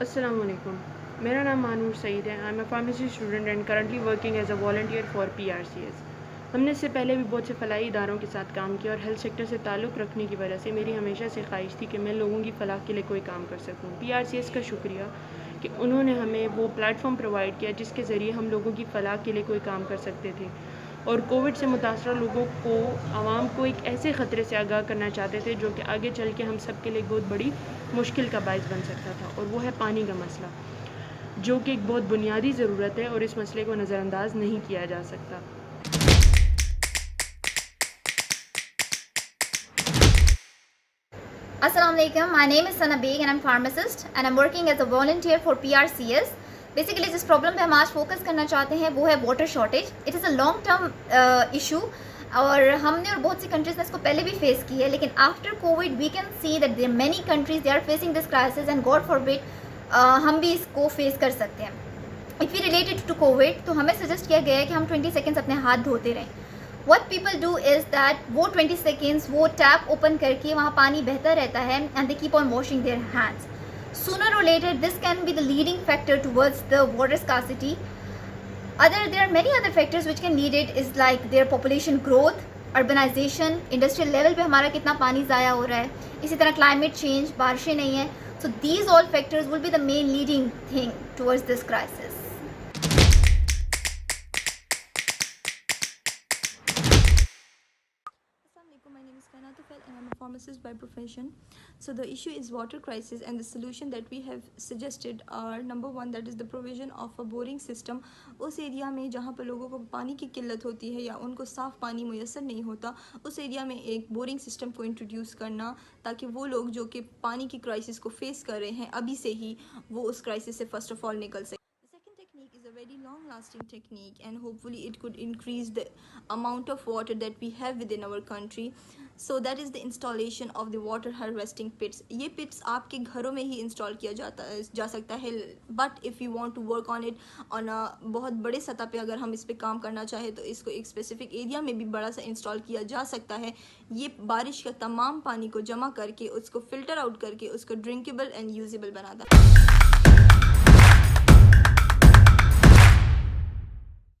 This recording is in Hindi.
अस्सलाम वालेकुम मेरा नाम मानूर सईद है। I am a pharmacy student and currently working as a volunteer for PRCS हमने इससे पहले भी बहुत से फलाही इदारों के साथ काम किया और हेल्थ सेक्टर से ताल्लुक़ रखने की वजह से मेरी हमेशा से ख्वाहिश थी कि मैं लोगों की फलाह के लिए कोई काम कर सकूँ। पीआरसीएस का शुक्रिया कि उन्होंने हमें वो प्लेटफॉर्म प्रोवाइड किया जिसके ज़रिए हम लोगों की फलाह के लिए कोई काम कर सकते थे। और कोविड से मुतासर लोगों को, आवाम को एक ऐसे ख़तरे से आगाह करना चाहते थे, जो कि आगे चल के हम सब के लिए बहुत बड़ी मुश्किल का बायस बन सकता था और वो है पानी का मसला, जो कि एक बहुत बुनियादी ज़रूरत है और इस मसले को नज़रअंदाज नहीं किया जा सकता Assalamu alaikum. My name is Sana Beg and I'm pharmacist and I'm working as a volunteer for PRCS. Basically जिस प्रॉब्लम पे हम आज फोकस करना चाहते हैं, वो है water shortage it is a long term issue और हमने और बहुत सी कंट्रीज़ ने इसको पहले भी फेस की है, लेकिन after Covid we can see that there many countries they are facing this crisis and god forbid हम भी इसको फेस कर सकते हैं. If you related to Covid तो हमें सजेस्ट किया गया है कि हम 20 सेकेंड्स अपने हाथ धोते रहें. What people do is that वो 20 सेकेंड्स वो टैप ओपन करके वहाँ पानी बहता रहता है and they keep on washing their hands sooner or later this can be the leading factor towards the water scarcity other there are many other factors which can lead it is like their population growth urbanization industrial level पे हमारा कितना पानी ज़ाया हो रहा है इसी तरह climate change बारिशें नहीं हैं so these all factors will be the main leading thing towards this crisis Is Kana Tufel and I'm a pharmacist by profession. So the issue is water crisis and the solution that we have suggested are number one that is the provision of a boring system उस एरिया में जहाँ पर लोगों को पानी की किल्लत होती है या उनको साफ़ पानी मैसर नहीं होता उस एरिया में एक बोरिंग सिस्टम को इंट्रोड्यूस करना ताकि वो लोग जो कि पानी की क्राइसिस को फेस कर रहे हैं अभी से ही वो उस क्राइसिस से फ़र्स्ट ऑफ़ ऑल निकल सकें The second technique is a very long lasting technique and hopefully it could increase the amount of water that we have within our country. So that is the installation of the water harvesting pits. ये pits आपके घरों में ही install किया जाता जा सकता है but if you want to work on it on a बहुत बड़े सतह पे अगर हम इस पे काम करना चाहें तो इसको एक specific area में भी बड़ा सा install किया जा सकता है ये बारिश का तमाम पानी को जमा करके उसको filter out करके उसको drinkable and usable बनाता है